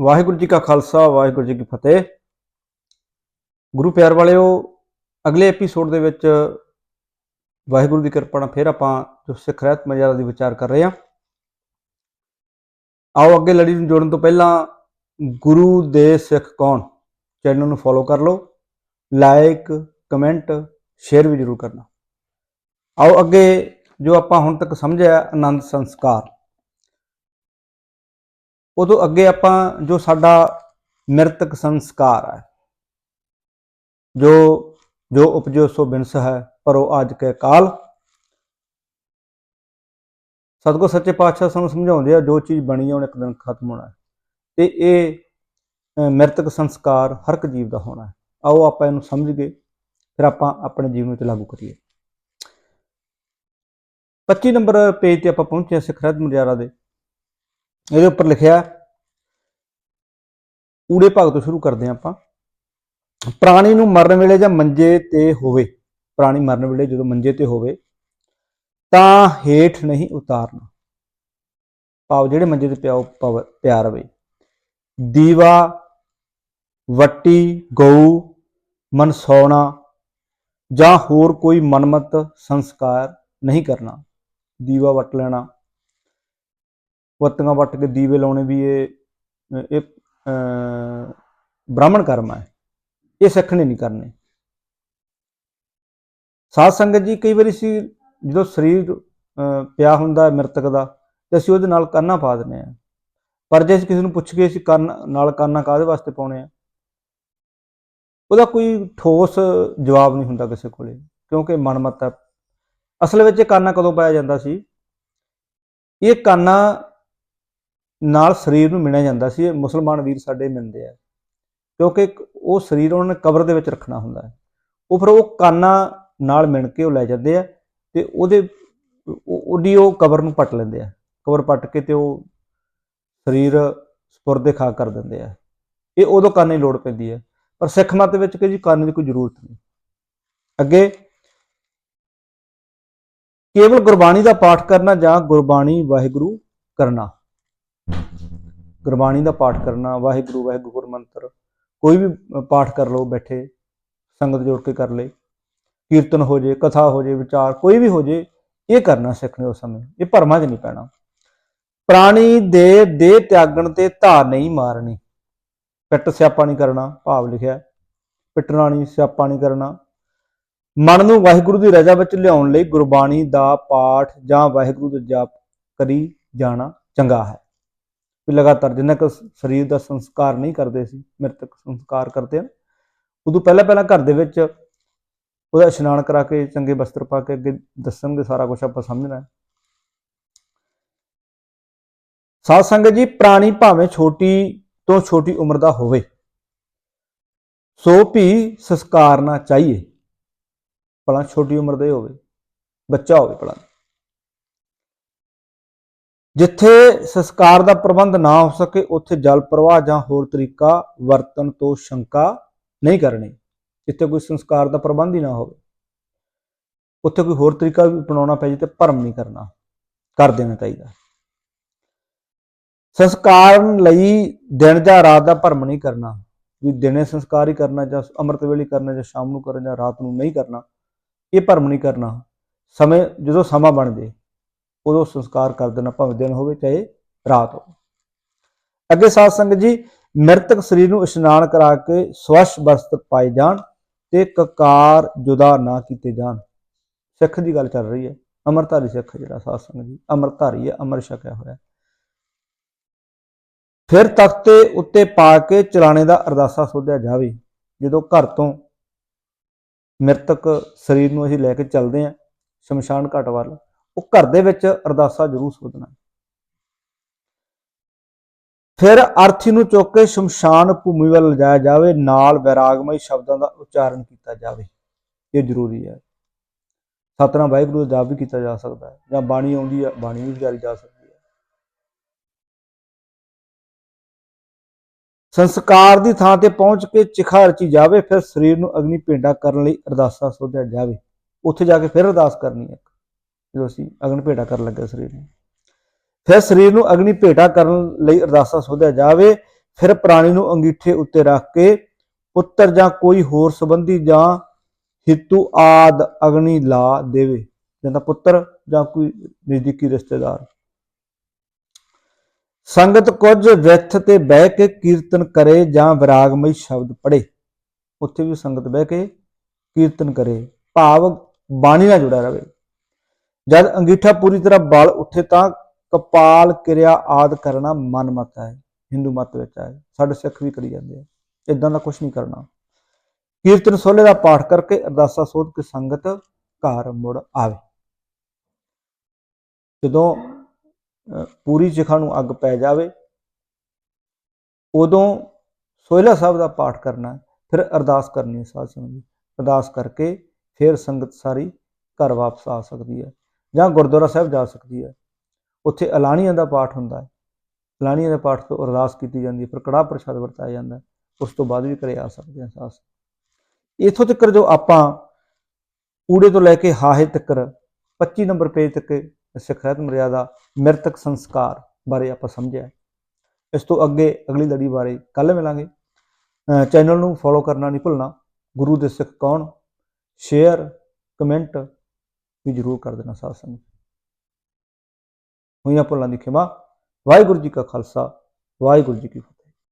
ਵਾਹਿਗੁਰੂ ਜੀ ਕਾ ਖਾਲਸਾ, ਵਾਹਿਗੁਰੂ ਜੀ ਕੀ ਫਤਿਹ। ਗੁਰੂ ਪਿਆਰ ਵਾਲਿਓ, ਅਗਲੇ ਐਪੀਸੋਡ ਦੇ ਵਿੱਚ ਵਾਹਿਗੁਰੂ ਦੀ ਕਿਰਪਾ ਨਾਲ ਫਿਰ ਆਪਾਂ ਜੋ ਸਿੱਖ ਰਹਿਤ ਮਜਾਰਾ ਦੀ ਵਿਚਾਰ ਕਰ ਰਹੇ ਹਾਂ। ਆਓ ਅੱਗੇ ਲੜੀ ਨੂੰ ਜੋੜਨ ਤੋਂ ਪਹਿਲਾਂ, ਗੁਰੂ ਦੇ ਸਿੱਖ ਕੌਣ? ਚੈਨਲ ਨੂੰ ਫੋਲੋ ਕਰ ਲਓ ਲਾਈਕ ਕਮੈਂਟ ਸ਼ੇਅਰ ਵੀ ਜ਼ਰੂਰ ਕਰਨਾ। ਆਓ ਅੱਗੇ ਜੋ ਆਪਾਂ ਹੁਣ ਤੱਕ ਸਮਝਿਆ, ਆਨੰਦ ਸੰਸਕਾਰ। ਉਦੋਂ ਅੱਗੇ ਆਪਾਂ ਜੋ ਸਾਡਾ ਮ੍ਰਿਤਕ ਸੰਸਕਾਰ ਹੈ ਜੋ ਜੋ ਉਪਜੋ ਸੋ ਬਿਨਸ ਹੈ ਪਰ ਉਹ ਅੱਜ ਕੇ ਕਾਲ। ਸਤਿਗੁਰ ਸੱਚੇ ਪਾਤਸ਼ਾਹ ਸਾਨੂੰ ਸਮਝਾਉਂਦੇ ਆ ਜੋ ਚੀਜ਼ ਬਣੀ ਹੈ ਉਹਨੇ ਇੱਕ ਦਿਨ ਖਤਮ ਹੋਣਾ ਹੈ। ਤੇ ਇਹ ਅਹ, ਮ੍ਰਿਤਕ ਸੰਸਕਾਰ ਹਰ ਇੱਕ ਜੀਵ ਦਾ ਹੋਣਾ ਹੈ। ਆਓ ਆਪਾਂ ਇਹਨੂੰ ਸਮਝ ਗਏ ਫਿਰ ਆਪਾਂ ਆਪਣੇ ਜੀਵਨ ਵਿੱਚ ਲਾਗੂ ਕਰੀਏ। 25 ਨੰਬਰ ਪੇਜ ਤੇ ਆਪਾਂ ਪਹੁੰਚੇ ਹਾਂ ਸਿੱਖ ਰਹਿਤ ਮੁਜਾਰਾ ਦੇ। ਇਹਦੇ ਉੱਪਰ ਲਿਖਿਆ ਊੜੇ ਭਾਗ ਤੋਂ ਸ਼ੁਰੂ ਕਰਦੇ ਹਾਂ ਆਪਾਂ। ਪ੍ਰਾਣੀ ਨੂੰ ਮਰਨ ਵੇਲੇ ਜਾਂ ਮੰਜੇ ਤੇ ਹੋਵੇ, ਪ੍ਰਾਣੀ ਮਰਨ ਵੇਲੇ ਜਦੋਂ ਮੰਜੇ ਤੇ ਹੋਵੇ, ਤਾਂ ਹੇਠ ਨਹੀਂ ਉਤਾਰਨਾ। ਭਾਵ ਜਿਹੜੇ ਮੰਜੇ ਤੇ ਪਿਆ ਉਹ ਪਵ- ਪਿਆ ਰਵੇ। ਦੀਵਾ, ਵੱਟੀ, ਗਊ, ਮਨਸੌਣਾ ਜਾਂ ਹੋਰ ਕੋਈ ਮਨਮਤ ਸੰਸਕਾਰ ਨਹੀਂ ਕਰਨਾ। ਦੀਵਾ ਵੱਟ ਲੈਣਾ। ਵੱਤੀਆਂ ਵੱਟ ਕੇ ਦੀਵੇ ਲਾਉਣੇ ਵੀ ਇਹ ਇਹ ਬ੍ਰਾਹਮਣ ਕਰਮ ਹੈ। ਇਹ ਸਿੱਖਣੇ ਨਹੀਂ ਕਰਨੇ। ਸਾਧ ਸੰਗਤ ਜੀ ਕਈ ਵਾਰੀ ਸੀ ਜਦੋਂ ਸਰੀਰ ਪਿਆ ਹੁੰਦਾ ਮ੍ਰਿਤਕ ਦਾ, ਤੇ ਅਸੀਂ ਉਹਦੇ ਨਾਲ ਕੰਨਾ ਪਾ ਦਿੰਦੇ ਆ ਪਰ ਜੇ ਅਸੀਂ ਕਿਸੇ ਨੂੰ ਪੁੱਛ ਕੇ ਅਸੀਂ ਕੰਨ, ਨਾਲ ਕੰਨਾ ਕਾਹਦੇ ਵਾਸਤੇ ਪਾਉਣੇ ਆ ਉਹਦਾ ਕੋਈ ਠੋਸ ਜਵਾਬ ਨਹੀਂ ਹੁੰਦਾ ਕਿਸੇ ਕੋਲੇ, ਕਿਉਂਕਿ ਮਨਮਤ ਹੈ। ਅਸਲ ਵਿੱਚ ਇਹ ਕਾਨਾ ਕਦੋਂ ਪਾਇਆ ਜਾਂਦਾ ਸੀ? ਇਹ ਕਾਨਾ ਨਾਲ ਸਰੀਰ ਨੂੰ ਮਿਣਿਆ ਜਾਂਦਾ ਸੀ, ਇਹ ਮੁਸਲਮਾਨ ਵੀਰ ਸਾਡੇ ਮਿਲਦੇ ਆ। ਕਿਉਂਕਿ ਉਹ ਸਰੀਰ ਉਹਨਾਂ ਨੇ ਕਬਰ ਦੇ ਵਿੱਚ ਰੱਖਣਾ ਹੁੰਦਾ ਹੈ। ਉਹ ਫਿਰ ਉਹ ਕਾਨਾ ਨਾਲ ਮਿਣ ਕੇ ਉਹ ਲੈ ਜਾਂਦੇ ਆ ਤੇ ਉਹਦੇ ਉਹਦੀ ਉਹ ਕਬਰ ਨੂੰ ਪੱਟ ਲੈਂਦੇ ਆ। ਕਬਰ ਪੱਟ ਕੇ ਤੇ ਉਹ ਸਰੀਰ ਸਪੁਰਦੇ ਖਾ ਕਰ ਦਿੰਦੇ ਆ। ਇਹ ਉਦੋਂ ਕਾਨੇ ਦੀ ਲੋੜ ਪੈਂਦੀ ਹੈ। ਪਰ ਸਿੱਖ ਮਤ ਵਿੱਚ ਕਿ ਜੀ ਕਾਨੇ ਦੀ ਕੋਈ ਜ਼ਰੂਰਤ ਨਹੀਂ। ਅੱਗੇ ਕੇਵਲ ਗੁਰਬਾਣੀ ਦਾ ਪਾਠ ਕਰਨਾ ਜਾਂ ਗੁਰਬਾਣੀ ਵਾਹਿਗੁਰੂ ਕਰਨਾ। ਗੁਰਬਾਣੀ ਦਾ ਪਾਠ ਕਰਨਾ, ਵਾਹਿਗੁਰੂ ਵਾਹਿਗੁਰੂ ਗੁਰ ਮੰਤਰ, ਕੋਈ ਵੀ ਪਾਠ ਕਰ ਲਓ ਬੈਠੇ, ਸੰਗਤ ਜੋੜ ਕੇ ਕਰ ਲੇ ਕੀਰਤਨ ਹੋ ਜੇ, ਕਥਾ ਹੋ ਜੇ, ਵਿਚਾਰ ਕੋਈ ਵੀ ਹੋ ਜੇ, ਇਹ ਕਰਨਾ ਸਿੱਖਣੇ ਉਸ ਸਮੇਂ, ਇਹ ਭਰਮਾਂ 'ਚ ਨਹੀਂ ਪੈਣਾ। ਪ੍ਰਾਣੀ ਦੇ ਦੇ ਤਿਆਗਣ ਤੇ ਧਾਰ ਨਹੀਂ ਮਾਰਨੀ, ਪਿੱਟ ਸਿਆਪਾ ਨਹੀਂ ਕਰਨਾ, ਭਾਵ ਲਿਖਿਆ ਪਿੱਟਣਾ ਨਹੀਂ ਸਿਆਪਾ ਨਹੀਂ ਕਰਨਾ। ਮਨ ਨੂੰ ਵਾਹਿਗੁਰੂ ਦੀ ਰਜ਼ਾ ਵਿੱਚ ਲਿਆਉਣ ਲਈ ਗੁਰਬਾਣੀ ਦਾ ਪਾਠ ਜਾਂ ਵਾਹਿਗੁਰੂ ਦਾ ਜਾਪ ਕਰੀ ਜਾਣਾ ਚੰਗਾ ਹੈ। ਵੀ ਲਗਾਤਾਰ ਜਿੰਨਾ ਕੁ ਸਰੀਰ ਦਾ ਸੰਸਕਾਰ ਨਹੀਂ ਕਰਦੇ ਸੀ ਮ੍ਰਿਤਕ ਸੰਸਕਾਰ ਕਰਦੇ ਹਨ। ਉਦੋਂ ਪਹਿਲਾਂ ਪਹਿਲਾਂ ਘਰ ਦੇ ਵਿੱਚ ਉਹਦਾ ਇਸ਼ਨਾਨ ਕਰਾ ਕੇ, ਚੰਗੇ ਵਸਤਰ ਪਾ ਕੇ ਅੱਗੇ ਦੱਸਣਗੇ, ਸਾਰਾ ਕੁਝ ਆਪਾਂ ਸਮਝਣਾ ਹੈ। ਸਾਧ ਸੰਗਤ ਜੀ, ਪ੍ਰਾਣੀ ਭਾਵੇਂ ਛੋਟੀ ਤੋਂ ਛੋਟੀ ਉਮਰ ਦਾ ਹੋਵੇ, ਸੋ ਵੀ ਸੰਸਕਾਰਨਾ ਚਾਹੀਏ, ਭਲਾ ਛੋਟੀ ਉਮਰ ਦਾ ਹੀ ਹੋਵੇ, ਬੱਚਾ ਹੋਵੇ ਭਲਾ। ਜਿੱਥੇ ਸੰਸਕਾਰ ਦਾ ਪ੍ਰਬੰਧ ਨਾ ਹੋ ਸਕੇ, ਉੱਥੇ ਜਲ ਪ੍ਰਵਾਹ ਜਾਂ ਹੋਰ ਤਰੀਕਾ ਵਰਤਣ ਤੋਂ ਸ਼ੰਕਾ ਨਹੀਂ ਕਰਨੀ। ਜਿੱਥੇ ਕੋਈ ਸੰਸਕਾਰ ਦਾ ਪ੍ਰਬੰਧ ਹੀ ਨਾ ਹੋਵੇ, ਉੱਥੇ ਕੋਈ ਹੋਰ ਤਰੀਕਾ ਵੀ ਅਪਣਾਉਣਾ ਪੈ ਜੇ ਤੇ ਭਰਮ ਨਹੀਂ ਕਰਨਾ, ਕਰ ਦੇਣਾ ਚਾਹੀਦਾ। ਸੰਸਕਾਰ ਲਈ ਦਿਨ ਜਾਂ ਰਾਤ ਦਾ ਭਰਮ ਨਹੀਂ ਕਰਨਾ, ਵੀ ਦਿਨੇ ਸੰਸਕਾਰ ਹੀ ਕਰਨਾ ਜਾਂ ਅੰਮ੍ਰਿਤ ਵੇਲੇ ਕਰਨਾ ਜਾਂ ਸ਼ਾਮ ਨੂੰ ਕਰਨਾ ਜਾਂ ਰਾਤ ਨੂੰ ਨਹੀਂ ਕਰਨਾ, ਇਹ ਭਰਮ ਨਹੀਂ ਕਰਨਾ। ਸਮੇਂ, ਜਦੋਂ ਸਮਾਂ ਬਣ ਜੇ ਉਦੋਂ ਸੰਸਕਾਰ ਕਰ ਦੇਣਾ ਭਾਵੇਂ ਦਿਨ ਹੋਵੇ, ਚਾਹੇ ਰਾਤ ਹੋਵੇ। ਅੱਗੇ ਸਾਧ ਸੰਗਤ ਜੀ, ਮ੍ਰਿਤਕ ਸਰੀਰ ਨੂੰ ਇਸ਼ਨਾਨ ਕਰਾ ਕੇ ਸਵੱਛ ਵਸਤਰ ਪਾਏ ਜਾਣ ਤੇ ਕਕਾਰ ਜੁਦਾ ਨਾ ਕੀਤੇ ਜਾਣ। ਸਿੱਖ ਦੀ ਗੱਲ ਚੱਲ ਰਹੀ ਹੈ। ਅਮਰਧਾਰੀ ਸਿੱਖ ਜਿਹੜਾ ਸਾਧ ਸੰਗਤ ਜੀ। ਅਮਰਧਾਰੀ ਹੈ ਅਮਰ ਛਕਿਆ ਹੋਇਆ ਫਿਰ ਤਖਤੇ ਉੱਤੇ ਪਾ ਕੇ ਚਲਾਣੇ ਦਾ ਅਰਦਾਸਾ ਸੋਧਿਆ ਜਾਵੇ। ਜਦੋਂ ਘਰ ਤੋਂ ਮ੍ਰਿਤਕ ਸਰੀਰ ਨੂੰ ਅਸੀਂ ਲੈ ਕੇ ਚੱਲਦੇ ਹਾਂ, ਸ਼ਮਸ਼ਾਨ ਘਾਟ ਵੱਲ। ਉਹ ਘਰ ਦੇ ਵਿੱਚ ਅਰਦਾਸਾ ਜ਼ਰੂਰ ਸੋਧਣਾ। ਫਿਰ ਅਰਥੀ ਨੂੰ ਚੁੱਕ ਕੇ ਸ਼ਮਸ਼ਾਨ ਭੂਮੀ ਵੱਲ ਲਿਜਾਇਆ ਜਾਵੇ, ਨਾਲ ਵੈਰਾਗਮਈ ਸ਼ਬਦਾਂ ਦਾ ਉਚਾਰਨ ਕੀਤਾ ਜਾਵੇ। ਇਹ ਜ਼ਰੂਰੀ ਹੈ। ਸਤਨਾਮ ਵਾਹਿਗੁਰੂ ਦਾ ਜਾਪ ਵੀ ਕੀਤਾ ਜਾ ਸਕਦਾ ਹੈ, ਜਾਂ ਬਾਣੀ ਆਉਂਦੀ ਹੈ, ਬਾਣੀ ਵੀ ਵਿਚਾਰੀ ਜਾ ਸਕਦੀ ਹੈ। ਸੰਸਕਾਰ ਦੀ ਥਾਂ ਤੇ ਪਹੁੰਚ ਕੇ ਚਿਖਾ ਰਚੀ ਜਾਵੇ, ਫਿਰ ਸਰੀਰ ਨੂੰ ਅਗਨੀ ਭੇਂਡਾ ਕਰਨ ਲਈ ਅਰਦਾਸਾ ਸੋਧਿਆ ਜਾਵੇ। ਉੱਥੇ ਜਾ ਕੇ ਫਿਰ ਅਰਦਾਸ ਕਰਨੀ ਹੈ। ਜੋ ਅਸੀਂ ਅਗਨ ਭੇਟਾ ਕਰਨ ਲੱਗੇ ਸਰੀਰ ਨੂੰ। ਫਿਰ ਸਰੀਰ ਨੂੰ ਅਗਨੀ ਭੇਟਾ ਕਰਨ ਲਈ ਅਰਦਾਸਾ ਸੋਧਿਆ ਜਾਵੇ, ਫਿਰ ਪ੍ਰਾਣੀ ਨੂੰ ਅੰਗੀਠੇ ਉੱਤੇ ਰੱਖ ਕੇ ਪੁੱਤਰ ਜਾਂ ਕੋਈ ਹੋਰ ਸੰਬੰਧੀ ਜਾਂ ਹਿੱਤੂ ਆਦ ਅਗਨੀ ਲਾ ਦੇਵੇ, ਜਾਂ ਤਾਂ ਪੁੱਤਰ ਜਾਂ ਕੋਈ ਨਜ਼ਦੀਕੀ ਰਿਸ਼ਤੇਦਾਰ। ਸੰਗਤ ਕੁਝ ਵਿਥ ਤੇ ਬਹਿ ਕੇ ਕੀਰਤਨ ਕਰੇ ਜਾਂ ਵਿਰਾਗਮਈ ਸ਼ਬਦ ਪੜੇ ਉੱਥੇ ਵੀ ਸੰਗਤ ਬਹਿ ਕੇ ਕੀਰਤਨ ਕਰੇ, ਭਾਵ ਬਾਣੀ ਨਾਲ ਜੁੜਿਆ ਰਹੇ। ਜਦ ਅੰਗੀਠਾ ਪੂਰੀ ਤਰ੍ਹਾਂ ਬਲ ਉੱਠੇ ਤਾਂ ਕਪਾਲ ਕਿਰਿਆ ਆਦ ਕਰਨਾ ਮਨ ਮਤ ਹੈ, ਹਿੰਦੂ ਮਤ ਵਿੱਚ ਹੈ। ਸਾਡੇ ਸਿੱਖ ਵੀ ਕਰੀ ਜਾਂਦੇ ਆ ਇਦਾਂ ਦਾ ਕੁਝ ਨਹੀਂ ਕਰਨਾ। ਕੀਰਤਨ ਸੋਲੇ ਦਾ ਪਾਠ ਕਰਕੇ ਅਰਦਾਸਾ ਸੋਧ ਕੇ ਸੰਗਤ ਘਰ ਮੁੜ ਆਵੇ। ਜਦੋਂ ਪੂਰੀ ਚਿਖਾ ਨੂੰ ਅੱਗ ਪੈ ਜਾਵੇ, ਉਦੋਂ ਸੋਇਲਾ ਸਾਹਿਬ ਦਾ ਪਾਠ ਕਰਨਾ ਫਿਰ ਅਰਦਾਸ ਕਰਨੀ ਹੈ ਸਾਧ ਸੰਗਤ ਅਰਦਾਸ ਕਰਕੇ ਫਿਰ ਸੰਗਤ ਸਾਰੀ ਘਰ ਵਾਪਸ ਆ ਸਕਦੀ ਹੈ। ਜਾਂ ਗੁਰਦੁਆਰਾ ਸਾਹਿਬ ਜਾ ਸਕਦੀ ਹੈ। ਉੱਥੇ ਅਲਾਣੀਆਂ ਦਾ ਪਾਠ ਹੁੰਦਾ ਹੈ। ਅਲਾਣੀਆਂ ਦੇ ਪਾਠ ਤੋਂ ਅਰਦਾਸ ਕੀਤੀ ਜਾਂਦੀ ਹੈ, ਫਿਰ ਕੜਾਹ ਪ੍ਰਸ਼ਾਦ ਵਰਤਾਇਆ ਜਾਂਦਾ ਉਸ ਤੋਂ ਬਾਅਦ ਵੀ ਘਰੇ ਆ ਸਕਦੇ ਹਾਂ ਸਾਧ ਇਥੋਂ ਤੱਕ ਜੋ ਆਪਾਂ ਊੜੇ ਤੋਂ ਲੈ ਕੇ ਹਾਹੇ ਤੱਕ 25 ਨੰਬਰ ਪੇਜ ਤੱਕ ਸਿੱਖ ਰਹਿਤ ਮਰਿਆਦਾ ਮਿਰਤਕ ਸੰਸਕਾਰ ਬਾਰੇ ਆਪਾਂ ਸਮਝਿਆ ਇਸ ਤੋਂ ਅੱਗੇ ਅਗਲੀ ਲੜੀ ਬਾਰੇ ਕੱਲ ਮਿਲਾਂਗੇ। ਚੈਨਲ ਨੂੰ ਫੋਲੋ ਕਰਨਾ ਨਹੀਂ ਭੁੱਲਣਾ। ਗੁਰੂ ਦੇ ਸਿੱਖ ਕੌਣ? ਸ਼ੇਅਰ ਕਮੈਂਟ ਵੀ ਜ਼ਰੂਰ ਕਰ ਦੇਣਾ ਸਾਧ ਸੰਗਤ। ਹੋਈਆਂ ਭੁੱਲਾਂ ਦੀ ਖਿਮਾ। ਵਾਹਿਗੁਰੂ ਜੀ ਕਾ ਖਾਲਸਾ, ਵਾਹਿਗੁਰੂ ਜੀ ਕੀ